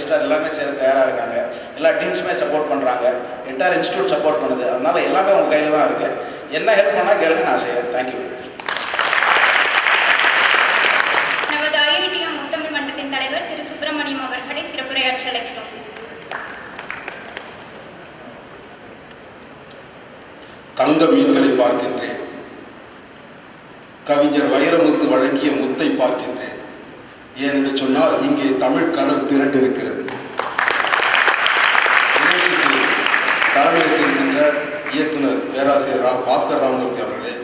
Registrar எல்லாமே செய்ய தயாராக இருக்காங்க. எல்லா டீம்ஸுமே சப்போர்ட் பண்ணுறாங்க என்டையர் இன்ஸ்டியூட் சப்போர்ட் பண்ணுது. அதனால எல்லாமே உங்கள் கையில் தான் இருக்குது என்ன ஹெல்ப் பண்ணால் கேளுங்க நான் செய்கிறேன் தேங்க்யூ நமது ஐஐடிஎம் முத்தமிழ் மன்றத்தின் தலைவர் திரு சுப்பிரமணியம் அவர்களை சிறப்புரையாற்ற அழைக்கிறோம். தங்க மீன்களை பார்க்கின்றேன். கவிஞர் வைரமுத்து வழங்கிய முத்தை பார்க்கின்றேன். ஏனென்று சொன்னால் இங்கே தமிழ் கடல் திரண்டிருக்கிறது. நிகழ்ச்சிக்கு தலைமையேற்றிருக்கின்ற இயக்குனர் பேராசிரியர் ரா பாஸ்கர் ராமூர்த்தி அவர்களே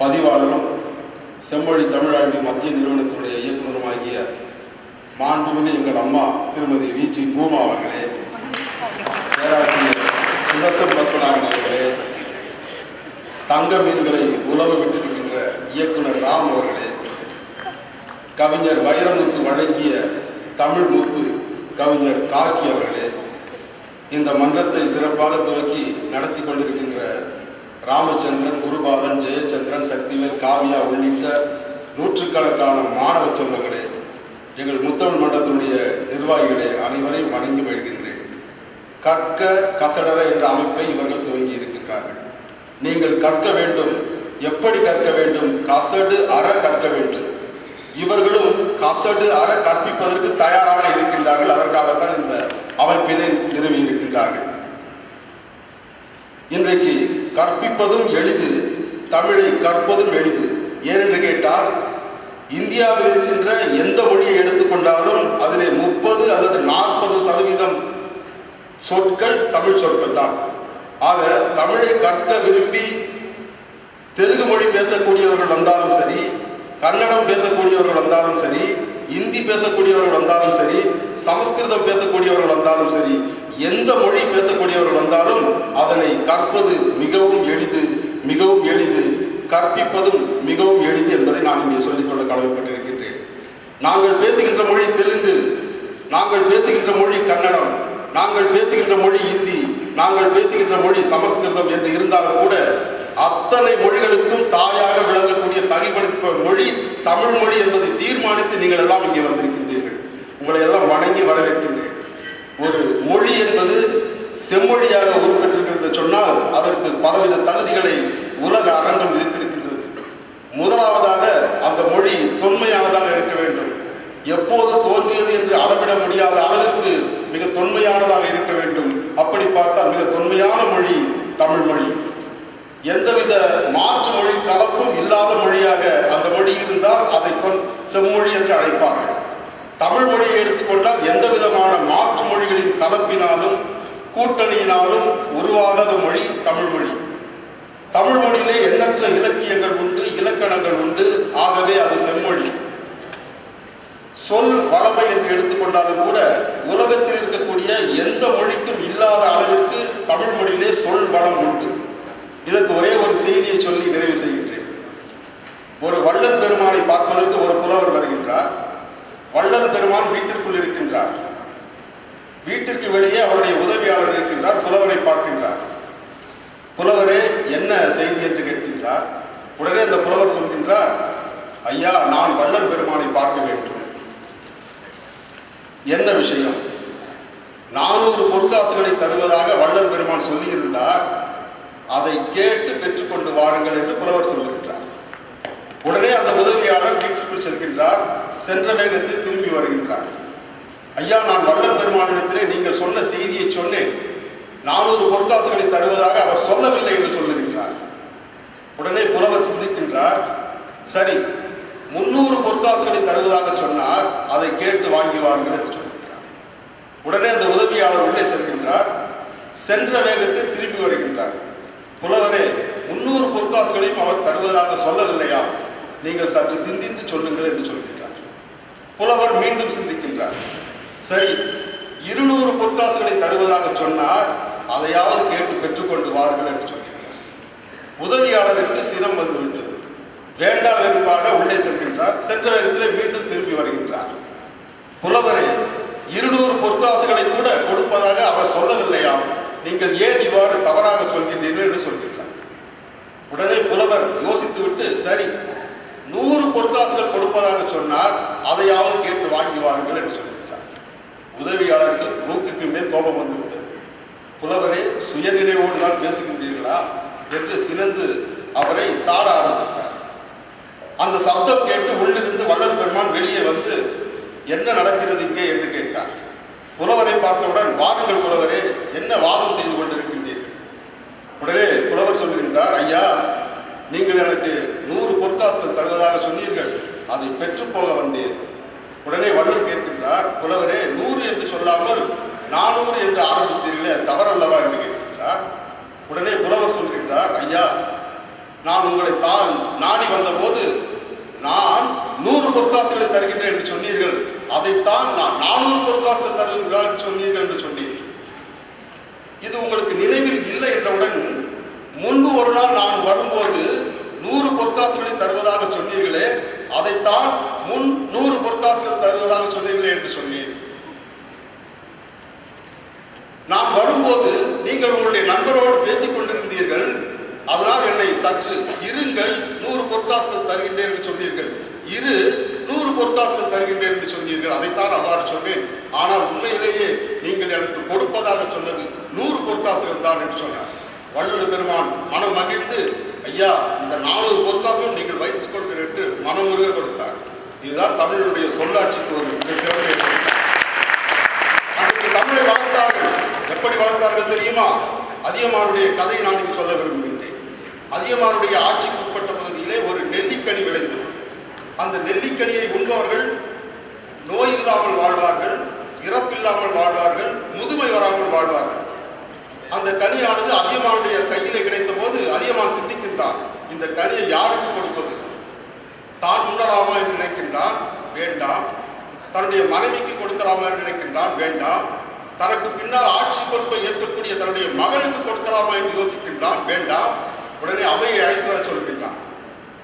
பதிவாளரும் செம்மொழி தமிழாழ்வி மத்திய நிறுவனத்தினுடைய இயக்குநருமாகிய மாண்புமிகு எங்கள் அம்மா திருமதி வி. ஜி. பூமா அவர்களே பேராசிரியர் சுதர்சன் பத்மநாதன் அவர்களே தங்க மீன்களை உலவ விட்டிருக்கின்ற இயக்குனர் ராம் அவர்களே கவிஞர் வைரமுத்து வழங்கிய தமிழ் முத்து கவிஞர் காக்கி அவர்களே இந்த மன்றத்தை சிறப்பாக துவக்கி நடத்தி கொண்டிருக்கின்ற ராமச்சந்திரன் குருபாலன் ஜெயச்சந்திரன் சக்திவேல் காவியா உள்ளிட்ட நூற்றுக்கணக்கான மாணவ செல்வங்களே எங்கள் முத்தமிழ் மன்றத்தினுடைய நிர்வாகிகளே அனைவரையும் வணங்கி மகிழ்கின்றேன். கற்க கசடர என்ற அமைப்பை இவர்கள் துவங்கி இருக்கின்றார்கள். நீங்கள் கற்க வேண்டும் எப்படி கற்க வேண்டும்? கசடு அற கற்க இவர்களும் கசடு அற கற்பிப்பதற்கு தயாராக இருக்கின்றார்கள். அதற்காகத்தான் இந்த அமைப்பினை நிறுவி இருக்கின்றார்கள். இன்றைக்கு கற்பிப்பதும் எளிது தமிழை கற்பதும் எளிது. ஏனென்று கேட்டால் இந்தியாவில் இருக்கின்ற எந்த மொழியை எடுத்துக்கொண்டாலும் அதிலே முப்பது அல்லது நாற்பது சதவீதம் சொற்கள் தமிழ் சொற்கள் தான். ஆக தமிழை கற்க விரும்பி தெலுங்கு மொழி பேசக்கூடியவர்கள் வந்தாலும் சரி கன்னடம் பேசக்கூடியவர்கள் வந்தாலும் சரி இந்தி பேசக்கூடியவர்கள் வந்தாலும் சரி சமஸ்கிருதம் பேசக்கூடியவர்கள் வந்தாலும் சரி எந்த மொழி பேசக்கூடியவர்கள் வந்தாலும் அதனை கற்பது மிகவும் எளிது மிகவும் எளிது கற்பிப்பதும் மிகவும் எளிது என்பதை நான் இங்கே சொல்லிக்கொள்ள கடமைப்பட்டிருக்கின்றேன். நாங்கள் பேசுகின்ற மொழி தெலுங்கு நாங்கள் பேசுகின்ற மொழி கன்னடம் நாங்கள் பேசுகின்ற மொழி இந்தி நாங்கள் பேசுகின்ற மொழி சமஸ்கிருதம் என்று இருந்தாலும் கூட அத்தனை மொழிகளுக்கும் தாயாக விளங்கக்கூடிய தகைப்படுத்த மொழி தமிழ் மொழி என்பதை தீர்மானித்து நீங்கள் எல்லாம் இங்கே வந்திருக்கின்றீர்கள். உங்களை எல்லாம் வணங்கி வரவேற்கின்றேன். ஒரு மொழி என்பது செம்மொழியாக உருப்பெற்றிருக்கிறது சொன்னால் அதற்கு பலவித தகுதிகளை உலக அரங்கம் விதித்திருக்கின்றது. முதலாவதாக அந்த மொழி தொன்மையானதாக இருக்க வேண்டும். எப்போது தோன்றியது என்று அளவிட முடியாத அளவிற்கு மிக தொன்மையானதாக இருக்க வேண்டும். அப்படி பார்த்தால் மிக தொன்மையான மொழி தமிழ் மொழி. எந்தவித மாற்று மொழி கலப்பும் இல்லாத மொழியாக அந்த மொழி இருந்தால் அதை தொன் செம்மொழி என்று அழைப்பார்கள். தமிழ் மொழியை எடுத்துக்கொண்டால் எந்த விதமான மாற்று மொழிகளின் கலப்பினாலும் கூட்டணியினாலும் உருவாகாத மொழி தமிழ் மொழி. தமிழ் மொழியிலே எண்ணற்ற இலக்கியங்கள் உண்டு இலக்கணங்கள் உண்டு ஆகவே அது செம்மொழி. சொல் வளமை என்று எடுத்துக்கொண்டாலும் கூட உலகத்தில் இருக்கக்கூடிய எந்த மொழிக்கும் இல்லாத அளவிற்கு தமிழ் மொழியிலே சொல் வளம் உண்டு. இதற்கு ஒரே ஒரு செய்தியை சொல்லி நிறைவு செய்கின்றேன். ஒரு வள்ளல் பெருமானை பார்ப்பதற்கு ஒரு புலவர் வருகின்றார். வள்ளல் பெருமான் வீட்டிற்குள் இருக்கின்றார். வீட்டிற்கு வெளியே அவருடைய உதவியாளர் இருக்கின்றார் புலவரை பார்க்கின்றார். புலவரே என்ன செய்தி என்று கேட்கின்றார். உடனே அந்த புலவர் சொல்கின்றார் ஐயா நான் வள்ளல் பெருமானை பார்க்க வேண்டும். என்ன விஷயம்? நானூறு பொற்காசுகளை தருவதாக வள்ளல் பெருமான் சொல்லியிருந்தார். அதை கேட்டு பெற்றுக்கொண்டு வாருங்கள் என்று புலவர் சொல்லுகின்றார். உடனே அந்த உதவியாளர் வீட்டிற்குள் செல்கின்றார். சென்ற வேகத்தில் திரும்பி வருகின்றார். ஐயா நான் வள்ளல் பெருமானிடத்திலே நீங்கள் சொன்ன செய்தியை சொன்னேன். நானூறு பொற்காசுகளை தருவதாக அவர் சொல்லவில்லை என்று சொல்லுகின்றார். உடனே புலவர் சிந்திக்கின்றார். சரி முன்னூறு பொற்காசுகளை தருவதாக சொன்னார். அதை கேட்டு வாங்கி வாருங்கள் என்று சொல்கின்றார். உடனே அந்த உதவியாளர் உள்ளே செல்கின்றார். சென்ற வேகத்தில் திரும்பி வருகின்றார். புலவரே முன்னூறு பொற்காசுகளையும் அவர் தருவதாக சொல்லவில்லையா? நீங்கள் சற்று சிந்தித்து சொல்லுங்கள் என்று சொல்கின்றார். புலவர் மீண்டும் சிந்திக்கின்றார். சரி இருநூறு பொற்காசுகளை தருவதாக சொன்னார் அதையாவது கேட்டு பெற்றுக்கொண்டு வாருங்கள் என்று சொல்கின்றார். உதவியாளருக்கு சினம் வந்துவிட்டது. வேண்டா வெறுப்பாக உள்ளே செல்கின்றார். சென்ற வேகத்தில் மீண்டும் திரும்பி வருகின்றார். புலவரே இருநூறு பொற்காசுகளை கூட கொடுப்பதாக அவர் சொல்லவில்லையாம் நீங்கள் ஏன் இவ்வாறு தவறாக சொல்கின்றீர்கள் என்று சொல்கின்றார். உடனே புலவர் யோசித்துவிட்டு சரி நூறு பொற்காசுகள் கொடுப்பதாக சொன்னார் அதையாவது கேட்டு வாங்கி வாருங்கள் என்று சொல்கின்றார் அன்பிற்கு மேல் கோபம் வந்துவிட்டது. புலவரே சுயநினைவோடு தான் பேசுகின்றீர்களா என்று சினந்து அவரை சாட ஆரம்பித்தார். அந்த சப்தம் கேட்டு உள்ளிருந்து வள்ளல் பெருமான் வெளியே வந்து என்ன நடக்கிறது இங்கே? என்று கேட்டார். புலவரை பார்த்தவுடன் வாருங்கள் புலவரே என்ன வாதம் செய்து கொண்டிருக்கின்றீர்கள் உடனே புலவர் சொல்கின்றார் ஐயா நீங்கள் எனக்கு நூறு பொற்காசுகள் தருவதாக சொன்னீர்கள் அதை பெற்று போக வந்தேன் உடனே வள்ளல் கேட்கின்றார் புலவரே நூறு என்று சொல்லாமல் நானூறு என்று ஆரம்பித்தீர்களே அது தவறல்லவா என்று கேட்கின்றார். உடனே புலவர் சொல்கின்றார் ஐயா நான் உங்களை தான் நாடி வந்தபோது நான் நூறு பொற்காசுகளை தருகின்றேன் என்று சொன்னீர்கள். அதைத்தான் நான் நானூறு பொற்காசுகள் தருகிறார் என்று சொன்னீர்கள் என்று சொன்னீர்கள் இது உங்களுக்கு நினைவில் இல்லை என்றவுடன் முன்பு ஒரு நாள் நான் வரும்போது நூறு பொற்காசுகளை தருவதாக சொன்னீர்களே அதைத்தான் முன் நூறு பொற்காசுகள் தருவதாக சொன்னீர்களே என்று சொன்னேன். நான் வரும்போது நீங்கள் உங்களுடைய நண்பரோடு பேசிக் கொண்டிருந்தீர்கள். அதனால் என்னை சற்று இருங்கள் நூறு பொற்காசுகள் தருகின்றேன் என்று சொன்னீர்கள். இரு நூறு பொற்காசுகள் தருகின்றேன் என்று சொன்னீர்கள். அதைத்தான் அவ்வாறு சொன்னேன். ஆனால் உண்மையிலேயே நீங்கள் எனக்கு கொடுப்பதாக சொன்னது நூறு பொற்காசுகள் தான் என்று சொன்னார். வள்ளுவர் பெருமான் மனம் மகிழ்ந்து ஐயா இந்த நானூறு பொற்காசு என்று கொடுத்தார் இதுதான் தமிழுடைய சொல்லாட்சிக்கு ஒரு மிகச்சிறந்த அன்றைக்கு தமிழை வளர்த்தார்கள். எப்படி வளர்த்தார்கள் தெரியுமா? அதியமானுடைய கதையை நான் இங்கு சொல்ல விரும்புகின்றேன். அதியமானுடைய ஆட்சிக்கு உட்பட்ட பகுதியிலே ஒரு நெல்லிக்கனி விளைந்தது. அந்த நெல்லிக்கனியை உண்பவர்கள் நோய் இல்லாமல் வாழ்வார்கள் இறப்பில்லாமல் வாழ்வார்கள் முதுமை வராமல் வாழ்வார்கள். அந்த கனியானது அதியமானுடைய கையிலே கிடைத்த போது அதியமான் சிந்திக்கின்றான் இந்த கனியை யாருக்கு கொடுப்பது? தான் உண்ணலாமா என்று நினைக்கின்றான்? வேண்டாம். தன்னுடைய மனைவிக்கு கொடுக்கலாமா என்று நினைக்கின்றான்? வேண்டாம். தனக்கு பின்னால் ஆட்சி பொறுப்பை ஏற்கக்கூடிய தன்னுடைய மகனுக்கு கொடுக்கலாமா என்று யோசிக்கின்றான்? வேண்டாம். உடனே அவையை அழைத்து வர சொல்கின்றான்.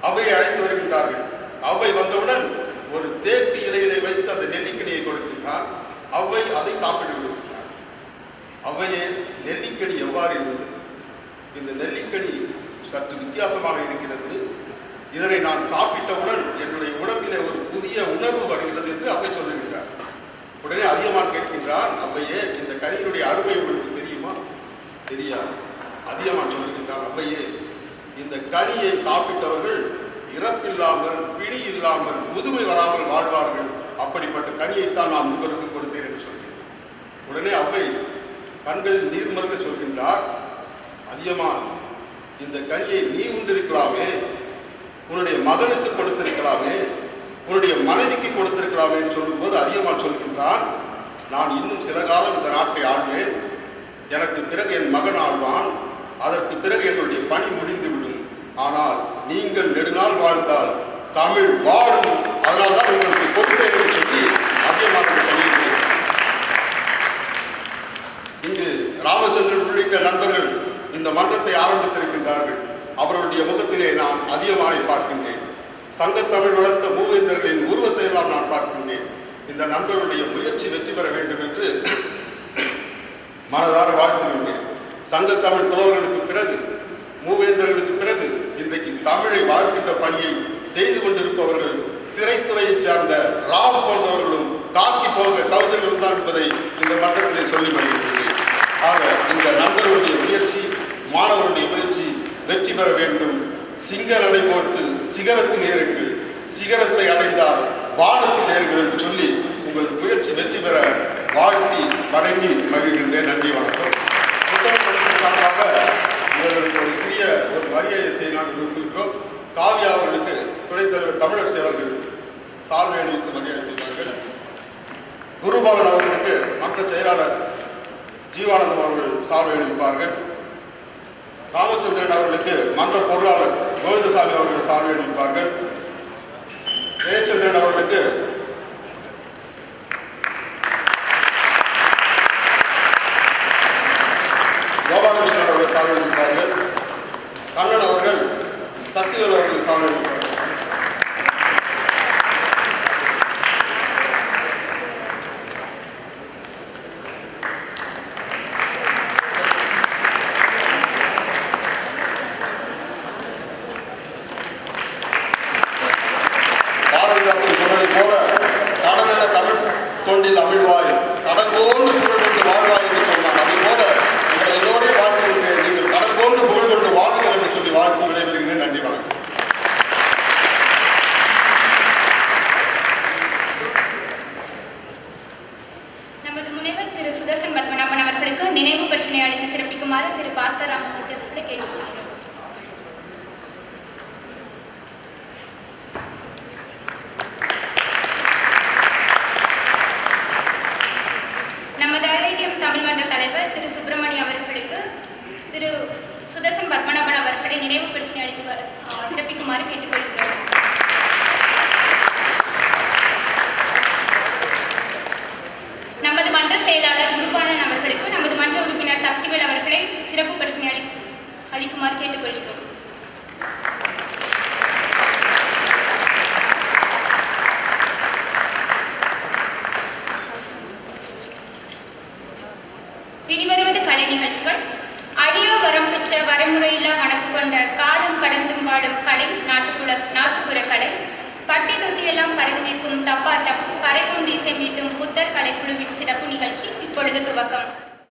அவையை அழைத்து வருகின்றார்கள். அவை வந்தவுடன் ஒரு தேக்கு இலையிலே வைத்து அந்த நெல்லிக்கனியை கொடுக்கின்றான். அவை அதை சாப்பிட்டு விடுகின்றார் அவையே நெல்லிக்கனி எவ்வாறு இருந்தது? இந்த நெல்லிக்கனி சற்று வித்தியாசமாக இருக்கிறது. இதனை நான் சாப்பிட்டவுடன் என்னுடைய உடம்பிலே ஒரு புதிய உணர்வு வருகிறது என்று அவை சொல்லுகின்றார். உடனே அதியமான் கேட்கின்றான் அவ்வையே இந்த கனியினுடைய அருமை உங்களுக்கு தெரியுமா? தெரியாது. அதியமான் சொல்லுகின்றான் அவ்வையே இந்த கனியை சாப்பிட்டவர்கள் இறப்பில்லாமல் பிணி இல்லாமல் முதுமை வராமல் வாழ்வார்கள். அப்படிப்பட்ட கனியைத்தான் நான் உங்களுக்கு கொடுத்தேன் என்று சொல்கின்றார் உடனே அவ்வை கண்களில் நீர் சொல்கின்றார் அதியமான் இந்த கனியை நீ உண்டிருக்கலாமே உன்னுடைய மகனுக்கு கொடுத்திருக்கலாமே உன்னுடைய மனைவிக்கு கொடுத்திருக்கலாமேன்னு சொல்லும்போது அதிகமாக சொல்கின்றான் நான் இன்னும் சில காலம் இந்த நாட்டை ஆள்வேன். எனக்கு பிறகு என் மகன் ஆழ்வான் அதற்கு பிறகு என்னுடைய பணி முடிந்துவிடும். ஆனால் நீங்கள் நெடுநாள் வாழ்ந்தால் தமிழ் வாழும். அதனால்தான் உங்களுக்கு கொடுத்தேன் என்று சொல்லி அதிகமாக சொல்லியிருக்கிறேன். இங்கு ராமச்சந்திரன் உள்ளிட்ட நண்பர்கள் இந்த மன்றத்தை ஆரம்பித்திருக்கின்றார்கள். அவருடைய முகத்திலே நான் அதிகமானை பார்க்கின்றேன். சங்கத்தமிழ் வளர்த்த மூவேந்தர்களின் உருவத்தை எல்லாம் நான் பார்க்கின்றேன். இந்த நண்பர்களுடைய முயற்சி வெற்றி பெற வேண்டும் என்று மனதார வாழ்த்துகின்றேன். சங்கத்தமிழ் புலவர்களுக்கு பிறகு மூவேந்தர்களுக்கு பிறகு இன்றைக்கு தமிழை வளர்க்கின்ற பணியை செய்து கொண்டிருப்பவர்கள் திரைத்துறையைச் சார்ந்த ராம் போன்றவர்களும் காக்கி போன்ற கவிஞர்களும் தான் என்பதை இந்த மன்றத்திலே சொல்லி மகிழ்கின்றேன். ஆக இந்த நண்பர்களுடைய முயற்சி மாணவர்களுடைய முயற்சி வெற்றி பெற வேண்டும் சிங்க நடை போட்டு சிகரத்தில் ஏறுங்கள் சிகரத்தை அடைந்தால் வானத்தில் ஏறுங்கள் என்று சொல்லி உங்கள் முயற்சி வெற்றி பெற வாழ்த்தி வணங்கி மகிழ்கின்றேன். நன்றி வணக்கம். சார்பாக இவர்களுக்கு ஒரு சிறிய ஒரு மரியாதை செய்ய நான் விரும்புகிறோம் காவியா அவர்களுக்கு துணைத் தலைவர் தமிழரசு அவர்கள் சால்வை அணிவித்து மரியாதை செய்வார்கள் குருபாலன் அவர்களுக்கு மற்ற செயலாளர் ஜீவானந்தம் அவர்கள் சால்வை அணிவிப்பார்கள். ராமச்சந்திரன் அவர்களுக்கு மன்ற பொருளாளர் கோவிந்தசாமி அவர்கள் சால்வை அணிவிப்பார்கள். ஜெயச்சந்திரன் அவர்களுக்கு கோபாலகிருஷ்ணன் அவர்கள் சால்வை அணிவிப்பார்கள். கண்ணன் அவர்கள் சக்திவேல் அவர்கள் சால்வை அணிவிப்பார்கள் பாரதிதாசன் சொன்னதை போல கடனென தமிழ் தொண்டில் அமிழ்வாய் கடல் போன்று குரல் கொண்டு வாழ்வாய் என்று சொன்னான் அதே போல உங்கள் எல்லோரையும் வாழ்த்துகின்றேன் நீங்கள் கடல் போன்று புகழ் கொண்டு வாழ்வுங்கள் என்று சொல்லி வாழ்த்து விடைபெறுகிறேன் நன்றி வணக்கம் நமது முனைவர் திரு சுதர்சன் பத்மநாபன் அவர்களுக்கு நினைவு பரிசனை அளித்து சிறப்பிக்குமாறு திரு பாஸ்கர் ராமமூர்த்தி அவர்களை கேட்டுக்கொள்கிறோம். நமது ஐஐடிஎம் தமிழ்மன்ற தலைவர் திரு சுப்பிரமணியம் அவர்களுக்கு திரு சுதர்சன் பத்மநாபன் அவர்களை நினைவு பிரச்சனை அளித்து சிறப்பிக்குமாறு கேட்டுக்கொள்கிறோம். செயலாளர் குருபானன் அவர்களுக்கு நமது மன்ற உறுப்பினர் சக்திவேல் அவர்களை சிறப்பு பரிசனை அளி அளிக்குமாறு கேட்டுக்கொள்கிறோம். இனிவருவது கலை நிகழ்ச்சிகள். அடியோ வரம் பெற்ற வரைமுறையில்லா வணக்கு கொண்ட காலம் கடந்தும் வாழும் கலை நாட்டுப்புற நாட்டுப்புற கலை பட்டி தொட்டியெல்லாம் பரவி நிற்கும் தப்பாட்டம் கரைக்கும் கொண்டு மீட்டும் புத்தர் கலைக்குழுவின் சிறப்பு நிகழ்ச்சி இப்பொழுது துவக்கம்.